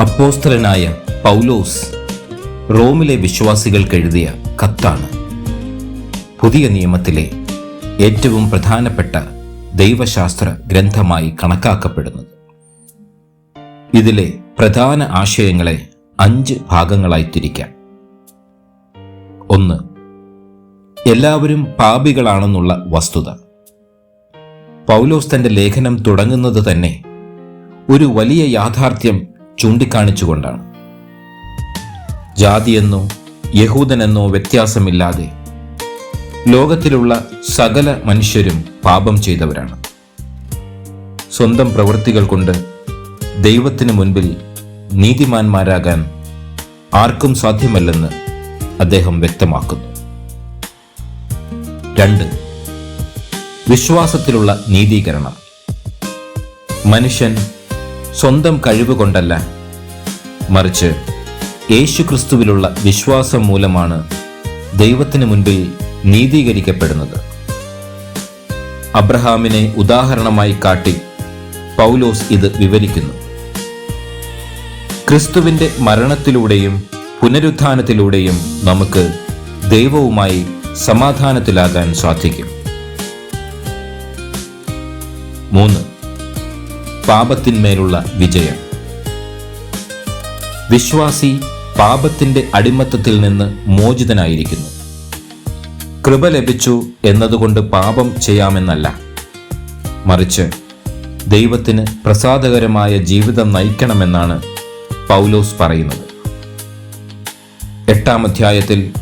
അപ്പോസ്തലനായ പൗലോസ് റോമിലെ വിശ്വാസികൾക്ക് എഴുതിയ കത്താണ്. പുതിയ നിയമത്തിലെ ഏറ്റവും പ്രധാനപ്പെട്ട ദൈവശാസ്ത്ര ഗ്രന്ഥമായി കണക്കാക്കപ്പെടുന്നത്. ഇതിലെ പ്രധാന ആശയങ്ങളെ അഞ്ച് ഭാഗങ്ങളായി തിരിക്കാം. ഒന്ന് എല്ലാവരും പാപികളാണെന്നുള്ള വസ്തുത. പൗലോസ് തന്റെ ലേഖനം തുടങ്ങുന്നത് തന്നെ ഒരു വലിയ യാഥാർത്ഥ്യം ചൂണ്ടിക്കാണിച്ചുകൊണ്ടാണ്. ജാതിയെന്നോ യഹൂദനെന്നോ വ്യത്യാസമില്ലാതെ ലോകത്തിലുള്ള സകല മനുഷ്യരും പാപം ചെയ്തവരാണ്. സ്വന്തം പ്രവൃത്തികൾ കൊണ്ട് ദൈവത്തിന് മുൻപിൽ നീതിമാന്മാരാകാൻ ആർക്കും സാധ്യമല്ലെന്ന് അദ്ദേഹം വ്യക്തമാക്കുന്നു. രണ്ട് വിശ്വാസത്തിലുള്ള നീതീകരണം. മനുഷ്യൻ സ്വന്തം കഴിവ് കൊണ്ടല്ല. മറിച്ച് യേശുക്രിസ്തുവിലുള്ള വിശ്വാസം മൂലമാണ് ദൈവത്തിന് മുൻപിൽ നീതീകരിക്കപ്പെടുന്നത്. അബ്രഹാമിനെ ഉദാഹരണമായി കാട്ടി പൗലോസ് ഇത് വിവരിക്കുന്നു. ക്രിസ്തുവിന്റെ മരണത്തിലൂടെയും പുനരുത്ഥാനത്തിലൂടെയും നമുക്ക് ദൈവവുമായി സമാധാനത്തിലാകാൻ സാധിക്കും. മൂന്ന്. പാപത്തിന്മേലുള്ള വിജയം. വിശ്വാസി പാപത്തിന്റെ അടിമത്തത്തിൽ നിന്ന് മോചിതനായിരിക്കുന്നു. കൃപ ലഭിച്ചു എന്നതുകൊണ്ട് പാപം ചെയ്യാമെന്നല്ല. മറിച്ച് ദൈവത്തിന് പ്രസാദകരമായ ജീവിതം നയിക്കണമെന്നാണ് പൗലോസ് പറയുന്നത്. എട്ടാം അധ്യായത്തിൽ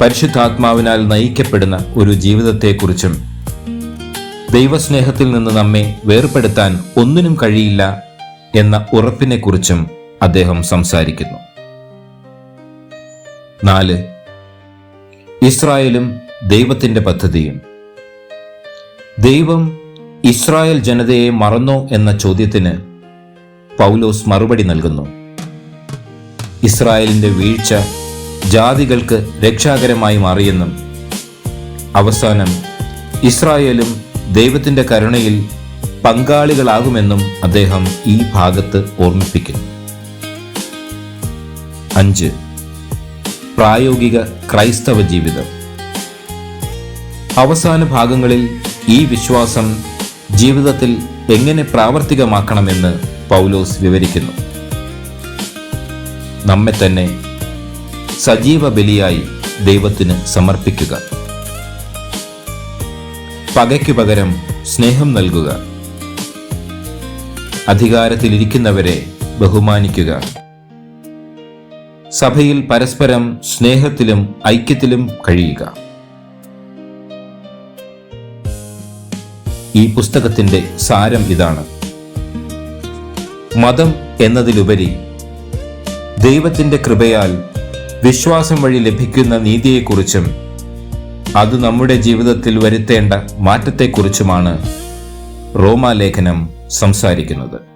പരിശുദ്ധാത്മാവിനാൽ നയിക്കപ്പെടുന്ന ഒരു ജീവിതത്തെക്കുറിച്ചും ദൈവസ്നേഹത്തിൽ നിന്ന് നമ്മെ വേർപെടുത്താൻ ഒന്നിനും കഴിയില്ല എന്ന ഉറപ്പിനെക്കുറിച്ചും അദ്ദേഹം സംസാരിക്കുന്നു. നാല് ഇസ്രായേലും ദൈവത്തിന്റെ പദ്ധതിയും. ദൈവം ഇസ്രായേൽ ജനതയെ മറന്നോ എന്ന ചോദ്യത്തിന് പൗലോസ് മറുപടി നൽകുന്നു. ഇസ്രായേലിന്റെ വീഴ്ച ജാതികൾക്ക് രക്ഷാകരമായി മാറിയെന്നും അവസാനം ഇസ്രായേലും ദൈവത്തിന്റെ കരുണയിൽ പങ്കാളികളാകുമെന്നും അദ്ദേഹം ഈ ഭാഗത്ത് ഓർമ്മിപ്പിക്കുന്നു. അഞ്ച്. പ്രായോഗിക ക്രൈസ്തവ ജീവിതം. അവസാന ഭാഗങ്ങളിൽ ഈ വിശ്വാസം ജീവിതത്തിൽ എങ്ങനെ പ്രാവർത്തികമാക്കണമെന്ന് പൗലോസ് വിവരിക്കുന്നു. നമ്മെ തന്നെ സജീവ ബലിയായി ദൈവത്തിന് സമർപ്പിക്കുക. പകയ്ക്കു പകരം സ്നേഹം നൽകുക. അധികാരത്തിലിരിക്കുന്നവരെ ബഹുമാനിക്കുക. സഭയിൽ പരസ്പരം സ്നേഹത്തിലും ഐക്യത്തിലും കഴിയുക. ഈ പുസ്തകത്തിന്റെ സാരം ഇതാണ്. മതം എന്നതിലുപരി ദൈവത്തിന്റെ കൃപയാൽ വിശ്വാസം വഴി ലഭിക്കുന്ന നീതിയെക്കുറിച്ചും അത് നമ്മുടെ ജീവിതത്തിൽ വരുത്തേണ്ട മാറ്റത്തെക്കുറിച്ചുമാണ് റോമാലേഖനം സംസാരിക്കുന്നത്.